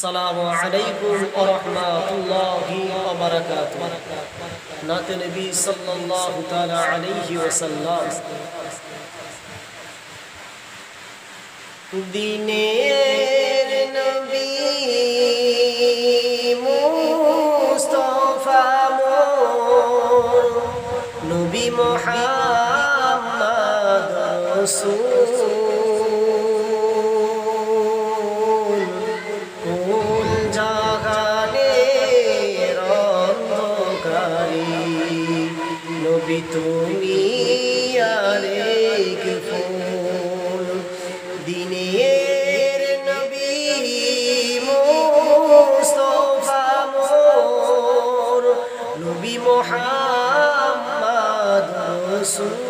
السلام عليكم ورحمة الله وبركاته. نات نبي صلى الله تعالى عليه وسلم. دين نبي مصطفى نبي محمد নবী তুমি আরেক ফুল। দিনের নবী মুস্তাফা মোর। নবী মুহাম্মদ রাসূল।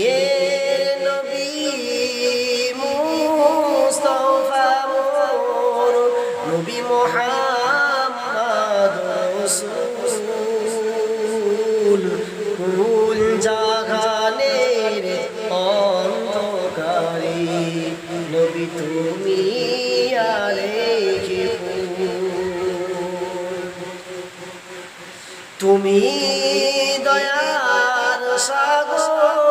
মোহাম্মদ রসূল। কুল জাগানের অন্ধকারে নবী তুমি আরেকে তুমি দয়ার সাগর।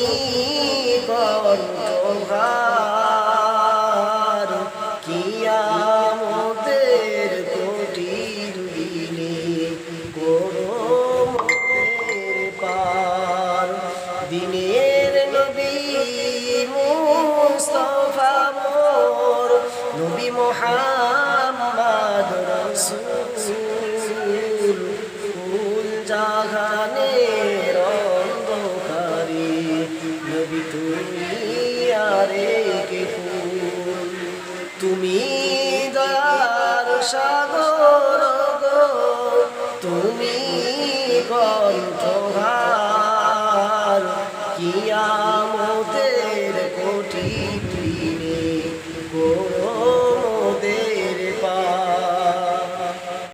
মুস্তাফা মোর নবী মোহাম্মদ রসূল কুল জাহানের অন্ধকারে নবী তুমি আরেকে ফুল, তুমি দয়ার সাগর